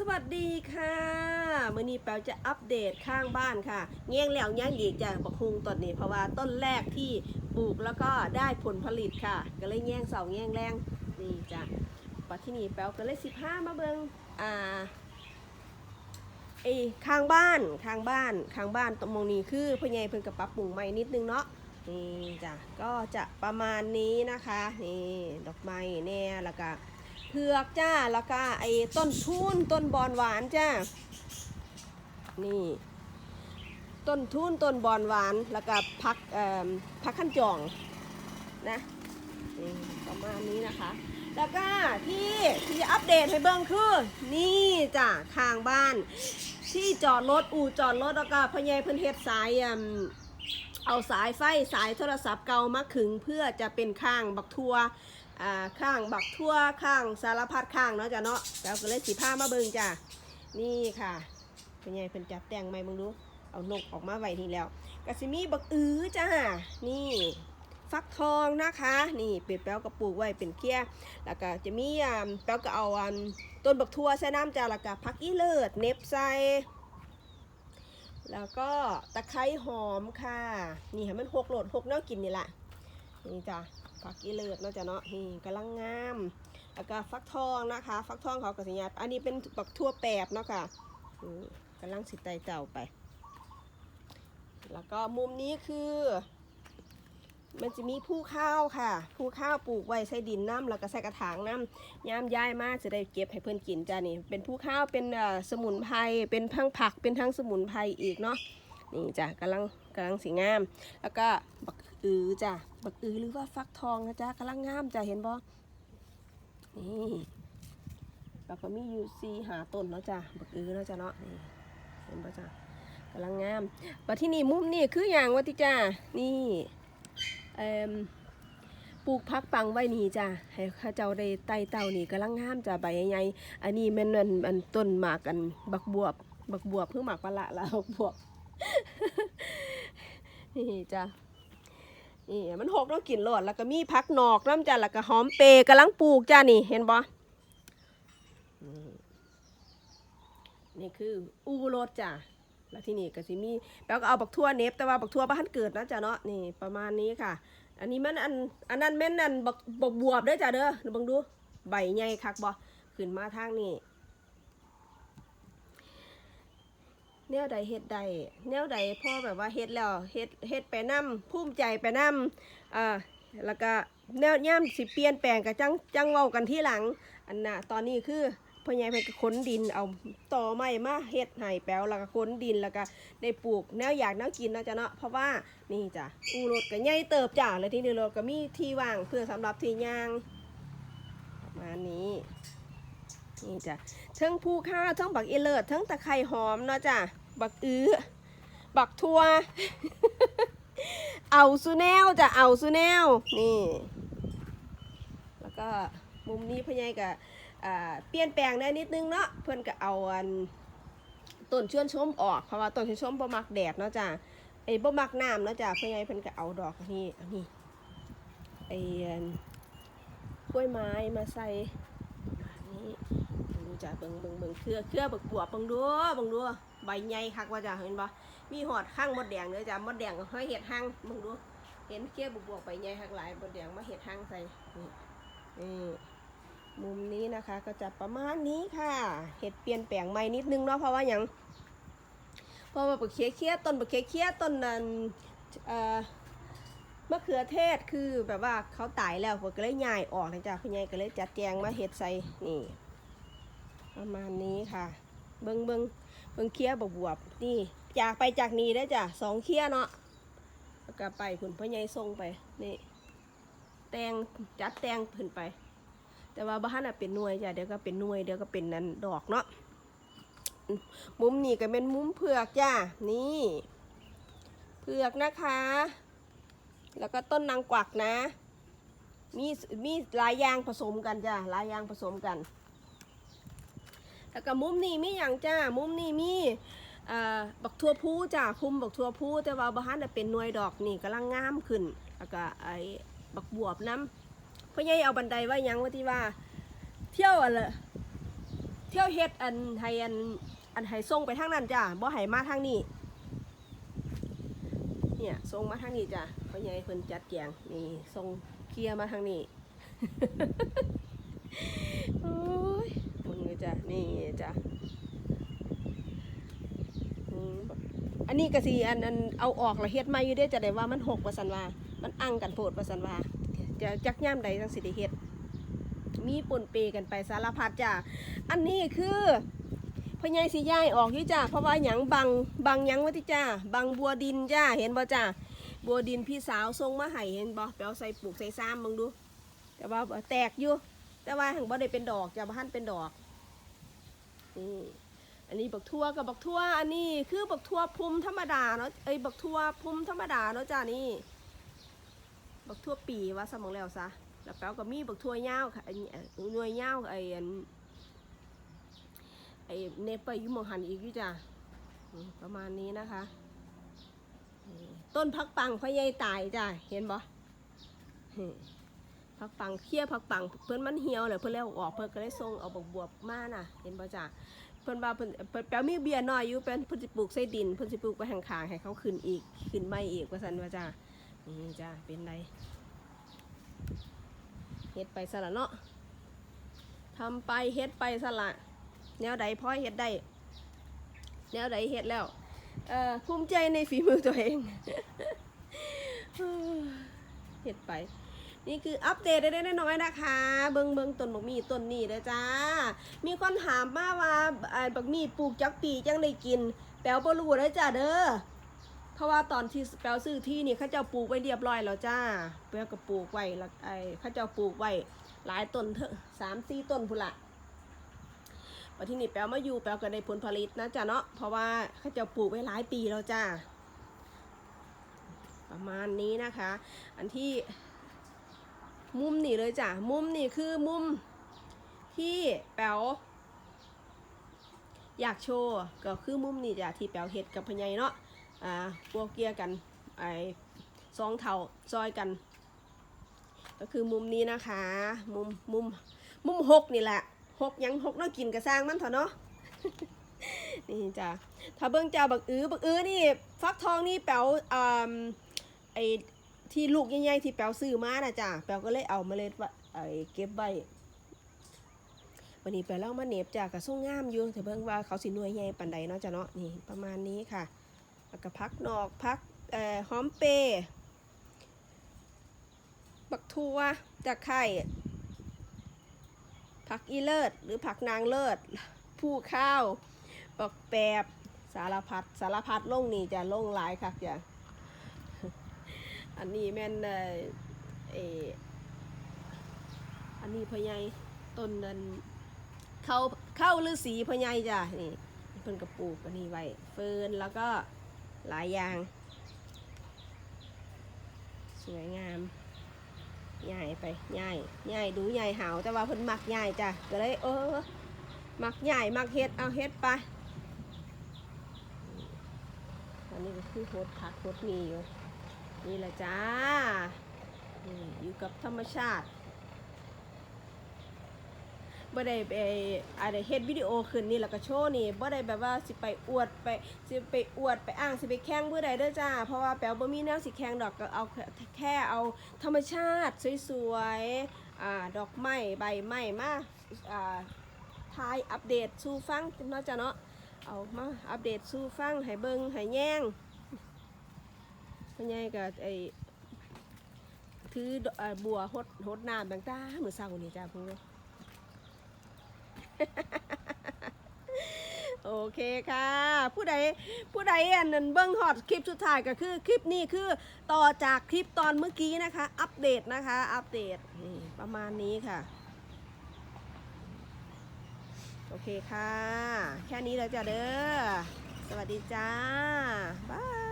สวัสดีค่ะมื่อนี้แปลจะอัปเดตข้างบ้านค่ะแง่งแล้วแง่งอีกจากบักฮุงต้นนี้เพราะว่าต้นแรกที่ปลูกแล้วก็ได้ผลผลิตค่ะ ก็เลยแง่งเสาแง่งแรงนี่จ้ะปัดที่นี่แปลก็เลยสิบห้ามาเบิงอ่าไอ้ข้างบ้านข้างบ้านข้างบ้านตรงมงนี้คือพ่อใหญ่เพิ่นกับปรับปรุงใหม่นิดนึงเนาะนี่จ้ะก็จะประมาณนี้นะคะนี่ดอกไม้แน่แล้วก็ เผือกจ้า แล้วก็ไอ้ต้นทุนต้นบอนหวานจ้า นี่ ต้นทุนต้นบอนหวาน แล้วก็พักเอ่อพักขั้นจองนะนี่ประมาณนี้นะคะ แล้วก็ที่ที่อัปเดตให้เบิ่งคือนี่จ้ะข้างบ้าน ที่จอดรถอู่จอดรถแล้วก็พญ่เพิ่นเฮ็ดสายอืม เอาสายไฟสายโทรศัพท์เก่ามาขึงเพื่อจะเป็นข้างบักทัวอ่าข้างบักทั่วข้างสารพัดข้างเนาะจ้ะเนาะแล้วก็เลยสีผ้ามาเบิงจ้ะนี่ค่ะเป็นไงเพิ่นจับแต่งไหมมึงดูเอานกออกมาไว้นี่แล้วก็สิมีบักอื้อจ้านี่ฟักทองนะคะ นี่เป็ดแป้วกระปลูกไว้เป็นเคี้ยแล้วก็จะมีอ่าแป้วก็เอาอันต้นบักทั่วใส่น้ำจ้าแล้วก็ผักอีเลิศเน็บใส่ แล้วก็ตะไคร้หอมค่ะ นี่ค่ะมันหกโหลดหกเนวกินนี่แหละนี่จ้ะฟักอีเลิศเนาะจ้ะเนาะนี่กำลังงาม แล้วก็ฟักทองนะคะ ฟักทองเขากระสิญาอันนี้เป็นบักทั่วแปบเนาะค่ะกำลังสิไตเต่าไป แล้วก็มุมนี้คือ มันจะมีผู้ข้าวค่ะ ผู้ข้าวปลูกไว้ใส่ดินน้ำแล้วก็ใส่กระถางน้ำยามย้ายมาจะได้เก็บให้เพื่อนกินจ้ะนี่ เป็นผู้ข้าวเป็นสมุนไพร เป็นทั้งผัก เป็นทั้งสมุนไพรอีกเนาะ นี่จ้ะกำลังกำลังสีงาม แล้วก็บักอือจ้ะ บักอือหรือว่าฟักทองนะจ๊ะกำลังงามจ้ะเห็นบ่ นี่แล้วก็มีอยู่ซีหาต้นเนาะจ้ะ บักอือเนาะจ้ะเนาะ นี่เห็นบ่จ้ะกำลังงามมาที่นี่มุมนี่คืออย่างว่าที่จ้านี่ ปลูกพักปังไว้นี่จ้ะให้ข้าเจ้าได้ไต่เต่านี่กำลังงามจ้ะใบใหญ่ๆอันนี้แมันอันอันต้นหมากอันบักบวบ บักบวบเพิ่งหมากปลาละละบักบวบนี่จ้ะนี่มันหกต้องกินโลดแล้วก็มีพักนอกน้ำจ้ะแล้วก็หอมเปรย์กำลังปลูกจ้ะนี่เห็นบ่นี่นี่คืออูรสจ้ะ แล้วที่นี่ก็สิมีแล้วก็เอาบักทั่วเนฟแต่ว่าบักทั่วบ้านเกิดนะจ้ะเนาะนี่ประมาณนี้ค่ะ อันนี้มันอันอันนั้นแม่นอันบักบักบวบด้อจ้ะเด้อเดี๋ยวเบังดูใบใหญ่คักบ่ขึ้นมาทางนี้แนวใดเฮ็ดใดแนวใดพ่อแบบว่าเฮ็ดแล้วเฮ็ดเฮ็ดไปนํภูมิใจไปนํอ่าแล้วก็แนวย่ำสิเปลี่ยนแปลงก็จังจังเว้ากันที่หลัง อันน่ะตอนนี้คือ พ่อใหญ่เพิ่นก็ขนดินเอาต่อไม้มาเฮ็ดให้แปลวแล้วก็ขนดินแล้วก็ได้ปลูกแนวอยากแนวกินเนาะจ้ะเนาะเพราะว่านี่จ้ะอูรถก็ใหญ่เติบจ้ะแล้วที่นี่รถก็มีที่ว่างเพื่อสำหรับที่ย่างประมาณนี้นี่จ้ะเทั้งผู้ข้าเทั้งบักเอเลิศเทั้งตะไคร่หอมเนาะจ้ะบักอื้อบักทัวเอาซูแนวจะเอาซูแนวนี่ แล้วก็มุมนี้พ่อใหญ่ก็ เปลี่ยนแปลงได้นิดนึงเนาะเพื่อนก็เอาอันต้นชวนชมออกเพราะว่าต้นชวนชมบ่มักแดดเนาะจ้ะไอ้บ่มักน้ำเนาะจ้ะพ่อใหญ่เพิ่อนก็เอาดอกนนี้อันนี้ไอ้กล้วยไม้มาใส่นี้ดูจ้ะเบิ่งเบิ่งเบิ่งเครือเครือบักบวบเบิ่งดูเบิ่งดูใบใหญ่คักว่าจ้ะเห็นบ่มีหอดข้างมดแดงเลยจ้ะมดแดงห้อยเห็ดหั่งเบิ่งดูเห็นเครือบักบวบใบใหญ่คักหลายมดแดงมาเห็ดหั่งใส่นี่นี่ มุมนี้นะคะก็จะประมาณนี้ค่ะ เห็ดเปลี่ยนแปลงใหม่นิดนึงเนาะเพราะว่าหยังเพราะว่าบักเคี้ยเคียต้นบักเคี้ยเคียต้นนั้นเอ่อมะเขือเทศคือแบบว่าเขาตายแล้วผมก็เลยย้ายออกนะจ้ะพี่ใหญ่ก็เลยจัดแจงมาเห็ดใส่นี่ ประมาณนี้ค่ะ เบิงเบิงเบิงเคี้ยบวบวบนี่จากไปจากนี้ได้จ้ะสองเคี้ยเนาะแล้วก็ไปผุนพ่อใหญ่ทรงไปนี่ แตงจัดแตงผุนไป แต่ว่าบ้านน่ะเป็นหน่วยจ้ะเดี๋ยวก็เป็นหน่วยเดี๋ยวก็เป็นนันดอกเนาะมุมนี้ก็เป็นมุมเผือกจ้ะนี่เผือกนะคะ แล้วก็ต้นนางกวักนะ มีมีหลายอย่างผสมกันจ้ะหลายอย่างผสมกัน แล้วก็มุมนี้มีอย่างจ้ามุมนี้มีบักทั่วพูจ้าคุมบักทั่วพูแต่ว่าบ้านน่ะเป็นหน่วยดอกนี่กำลังงามขึ้น แล้วก็ไอ้บักบวบน้ำ พ่อใหญ่เอาบันไดไว้ยังว่าที่ว่า เที่ยวอะไรเที่ยวเฮ็ดอันให้อันอันให้ส่งไปทางนั้นจ้ะบ่ให้มาทางนี้เนี่ยส่งมาทางนี้จ้ะพราะยังเพิ่นจัดแจงนี่ส่งเคลียร์มาทางนี้โอ้ยมึงจ้ะนี่จ้ะอันนี้ก็สิอันอันเอาออกละเฮ็ดม่อยู่เด้จะได้ว่ามันหกว่าซั่นว่า มันอั้งกันโพดว่าซั่นว่า จะจักย่ามใดจังสิได้เฮ็ดมีปนเปกันไปสารพัดจ้ะอันนี้คือพญายสิย้ายออกอยู่จ้ะเพราะว่าหยังบังบังหยังวะที่จ้าบังบัวดินจ้าเห็นบ่จ้าบัวดินพี่สาวส่งมาให้เห็นบ่ไปเอาใส่ปลูกใส่ซ้ำมึงดู แต่ว่าแตกอยู่แต่ว่าหังบ่ได้เป็นดอกจ้ะบ่ทันเป็นดอกนี่อันนี้บักทั่วกับบักทั่วอันนี้คือบักทั่วพุ่มธรรมดาเนาะเอ้ยบักทั่วพุ่มธรรมดาเนาะจ้านี่ บักทั่วปีว่าสมองแล้วซะแล้วแป๊วก็มีบักทั่วยาวค่ะไอ้นี่เอ่อหน่วยยาวไอ้อันไอ้เนปไปยุมองหันอีกอยู่จ้ะประมาณนี้นะคะ ต้นพักปังพ่อใหญ่ตายจ้ะเห็นบ่พักปังเคี่ยพักปังเพิ่นมันเหี่ยวเลยเพิ่นแล้วออกเพิ่นก็เลยส่งเอาบักบวบมาน่ะ เห็นบ่จ้ะเพิ่นว่าเพิ่นเพิ่นแป๊วมีเบียร์น้อยอยู่เพิ่นเพิ่นสิปลูกใส่ดินเพิ่นสิปลูกไปข้างๆให้เขาขึ้นอีกขึ้นใหม่อีกว่าซั่นว่าจ้ะ นี่จ้ะเป็นไรเฮ็ดไปสละเนาะทำไปเฮ็ดไปสละแนวใดพ่อเฮ็ดได้แนวใดเฮ็ดแล้วเอ่อภูมิใจในฝีมือตัวเองเฮ็ดไป นี่คืออัปเดตได้ๆน้อยนะคะ เบิงเบิงต้นบักมี่ต้นนี้เด้อจ้า มีคนถามมาว่าไอ้บักมี่ปลูกจักปีจังได้กิน แปลวบ่รู้เด้จ้าเด้อ เพราะว่าตอนที่แปลซื้อที่นี่เขาเจ้าปลูกไว้เรียบร้อยแล้วจ้าแปลก็ปลูกไว้ล้วไอ้เขาเจ้าปลูกไว้หลายต้นเถอะสามสี่ต้นพุ่นละพอที่นี่แปลมาอยู่แปลก็ได้ผลผลิตนะจ้าเนาะเพราะว่าเขาเจ้าปลูกไว้หลายปีแล้วจ้าประมาณนี้นะคะ อันที่มุมนี่เลยจ้ะมุมนี่คือมุมที่แปลอยากโชว์ก็คือมุมนี่จ้ะที่แปลเฮ็ดกับพญายเนาะ อ่าพวกเกียร์กันไอ้สองเท่าซอยกัน ก็คือมุมนี้นะคะ มุมมุมมุมหกนี่แหละหกยังหกเนาะกินกระสร้างมันเถอะเนาะนี่จ้ะถ้าเบิ่งเจ้าบักอื้อบักอื้อนี่ฟักทองนี่แป๋วอ่าไอ้ที่ลูกใหญ่ๆที่แป๋วซื้อมานะจ้ะแป๋วก็เลยเอาเมล็ดไว้ไอ้เก็บไว้วันนี้แป๋วเล่ามาเหน็บจ้ะกระส่งงามอยู่แต่เบิ่งว่าเขาสิหน่วยใหญ่ปานใดเนาะจ้ะเนาะนี่ประมาณนี้ค่ะ แล้วก็พักนอกพักหอมเปย์บักทัวตะไคร่ผักอีเลิศหรือผักนางเลิศผู้ข้าวบักแปบสารพัดสารพัดลงนี่จะลงหลายค่ะจ้ะอันนี้แม่นเอออันนี้พะไยต้นนั้นเข้าเข้าฤาษีพะไยจ้ะนี่เพิ่นกระปูกอันนี้ไว้เฟิร์นแล้วก็ หลายอย่าง สวยงามใหญ่ไปใหญ่ใหญ่ดูใหญ่หาวแต่ว่าเพิ่นมักใหญ่จ้ะก็เลยเออมักใหญ่มักเฮ็ดเอาเฮ็ดไปอันนี้ก็คือโคตรผักโคตรมีอยู่นี่แหละจ้าอยู่กับธรรมชาติ บ่ได้ไปอะไรเฮ็ดวิดีโอขึ้นนี่แล้วก็โชว์นี่บ่ได้แบบว่าสิไปอวดไปสิไปอวดไปอ้างสิไปแข่งเพื่อใดเด้อจ้า เพราะว่าแป๋วบ่มีแนวสิแข่งดอกก็เอาแค่เอาธรรมชาติสวยๆอ่าดอกไม้ใบไม้มาอ่าทายอัปเดตสู่ฟังเนาะจ้ะเนาะเอามาอัปเดตสู่ฟังให้เบิ่งให้แย่งพ่อใหญ่ก็ไอ้ถืออบัวหดหดน้ำต่างๆมื้อเช้านี่จ้าพวกนี้ โอเคค่ะ ผู้ใดผู้ใดอันนั้นเบิ้งฮอตคลิปสุดท้ายก็คือคลิปนี้คือต่อจากคลิปตอนเมื่อกี้นะคะ อัปเดตนะคะ อัปเดตนี่ประมาณนี้ค่ะ โอเคค่ะ แค่นี้แล้วจ้ะเด้อ สวัสดีจ้า บาย